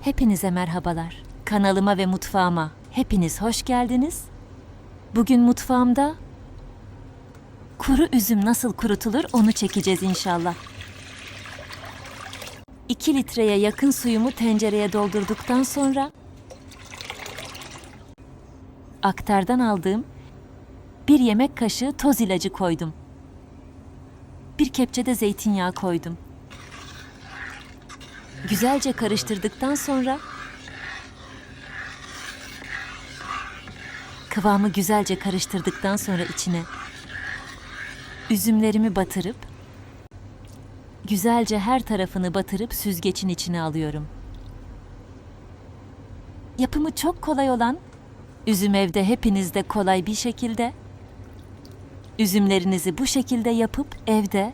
Hepinize merhabalar. Kanalıma ve mutfağıma hepiniz hoş geldiniz. Bugün mutfağımda kuru üzüm nasıl kurutulur onu çekeceğiz inşallah. 2 litreye yakın suyumu tencereye doldurduktan sonra aktardan aldığım bir yemek kaşığı toz ilacı koydum. Bir kepçe de zeytinyağı koydum. Güzelce karıştırdıktan sonra kıvamı güzelce karıştırdıktan sonra içine üzümlerimi batırıp güzelce her tarafını batırıp süzgecin içine alıyorum. Yapımı çok kolay olan üzüm evde hepinizde kolay bir şekilde üzümlerinizi bu şekilde yapıp evde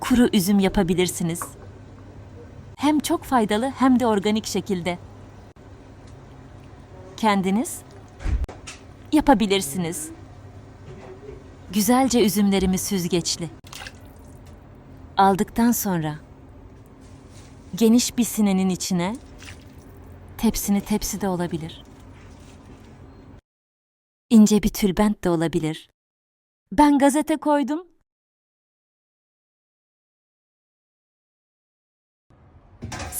kuru üzüm yapabilirsiniz. Hem çok faydalı hem de organik şekilde. Kendiniz yapabilirsiniz. Güzelce üzümlerimi süzgeçli. Aldıktan sonra geniş bir sinenin içine tepsini tepsi de olabilir. İnce bir tülbent de olabilir. Ben gazete koydum.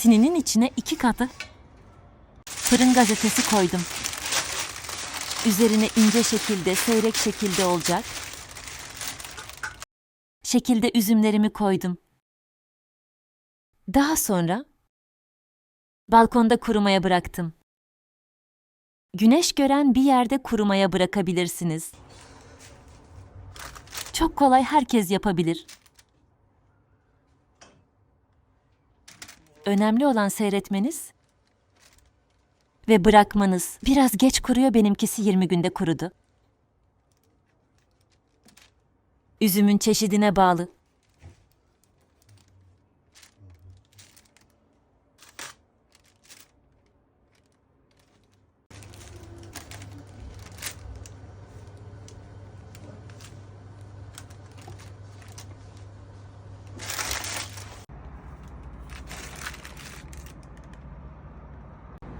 Sininin içine iki katı fırın gazetesi koydum. Üzerine ince şekilde, seyrek şekilde olacak. Şekilde üzümlerimi koydum. Daha sonra balkonda kurumaya bıraktım. Güneş gören bir yerde kurumaya bırakabilirsiniz. Çok kolay herkes yapabilir. Önemli olan seyretmeniz ve bırakmanız. Biraz geç kuruyor benimkisi 20 günde kurudu. Üzümün çeşidine bağlı.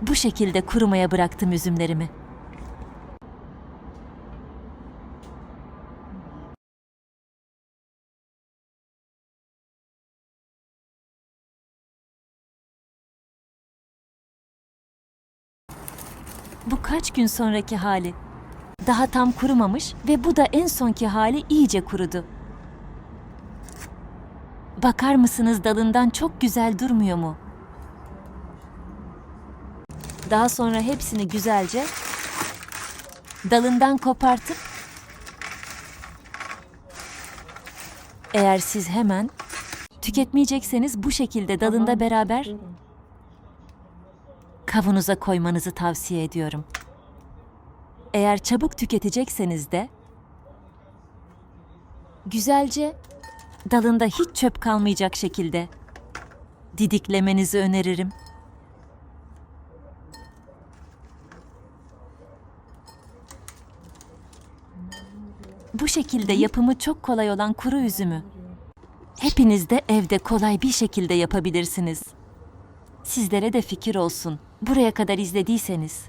Bu şekilde kurumaya bıraktım üzümlerimi. Bu kaç gün sonraki hali. Daha tam kurumamış ve bu da en sonki hali iyice kurudu. Bakar mısınız dalından çok güzel durmuyor mu? Daha sonra hepsini güzelce dalından kopartıp eğer siz hemen tüketmeyecekseniz bu şekilde dalında beraber kavunuza koymanızı tavsiye ediyorum. Eğer çabuk tüketecekseniz de güzelce dalında hiç çöp kalmayacak şekilde didiklemenizi öneririm. Şekilde yapımı çok kolay olan kuru üzümü hepiniz de evde kolay bir şekilde yapabilirsiniz. Sizlere de fikir olsun. Buraya kadar izlediyseniz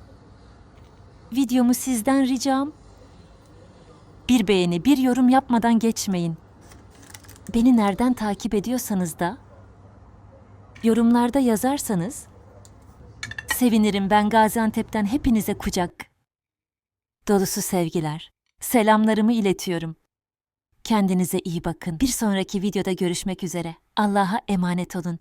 videomu sizden ricam bir beğeni, bir yorum yapmadan geçmeyin. Beni nereden takip ediyorsanız da yorumlarda yazarsanız sevinirim. Ben Gaziantep'ten hepinize kucak dolusu sevgiler. Selamlarımı iletiyorum. Kendinize iyi bakın. Bir sonraki videoda görüşmek üzere. Allah'a emanet olun.